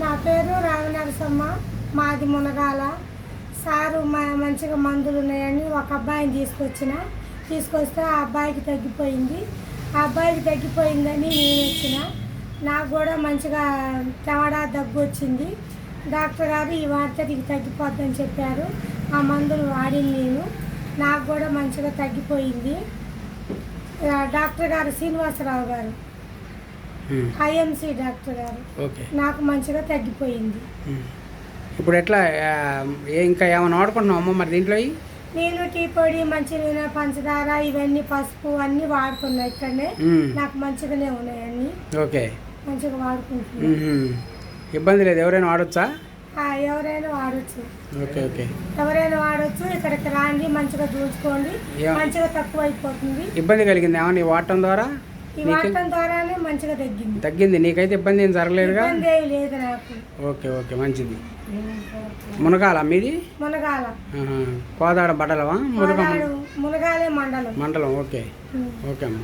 నా పేరు రామనరసమ్మ మాది మునగాల. సారు మా మంచిగా మందులు ఉన్నాయని ఒక అబ్బాయిని తీసుకొచ్చిన. తీసుకొస్తే ఆ అబ్బాయికి తగ్గిపోయింది. ఆ అబ్బాయికి తగ్గిపోయిందని నేను వచ్చిన. నాకు కూడా మంచిగా తెవడా దగ్గు వచ్చింది. డాక్టర్ గారు ఈ వాడితే తగ్గిపోద్దని చెప్పారు. ఆ మందులు వాడింది నేను. నాకు కూడా మంచిగా తగ్గిపోయింది. డాక్టర్ గారు శ్రీనివాసరావు గారు. ఐఎంసీ డాక్టర్ గారు. ఓకే నాకు మంచిగా తగ్గిపోయింది. ఉమ్. ఇప్పుడు ఎట్లా ఇంకా ఏమైనా వాడుకుంటున్నావు అమ్మ మరి దీంట్లో? నేను టీ పొడి మంచినీళ్ళ పంచదార ఇవన్నీ పసుపు అన్నీ వాడుతున్నా ఇక్కడనే. ఉమ్, నాకు మంచిగానే ఉన్నాయి అన్నీ. ఓకే మంచిగా వాడుకుంటున్నా. ఉహుం. ఇబ్బంది లేదు ఎవరైనా వాడొచ్చా? ఎవరైనా వాడచ్చు. ఓకే ఓకే ఎవరైనా వాడచ్చు ఇక్కడికి రాండి మంచిగా చూసుకోండి. మంచిగా తక్కువ అయిపోతుంది ఇబ్బంది కలిగింది ఏమన్నా వాడటం ద్వారా? ఈ నీకు వాడటం ద్వారానే మంచిగా తగ్గింది. తగ్గింది. నీకైతే ఇబ్బంది ఏం జరగలేదుగా లేదు నాకు. ఓకే ఓకే మంచిది. మునగాల మీది? మునగాల. కోదాడ బడలవా? మునగ మునగాలే మండలం. మండలం ఓకే. ఓకే అమ్మ.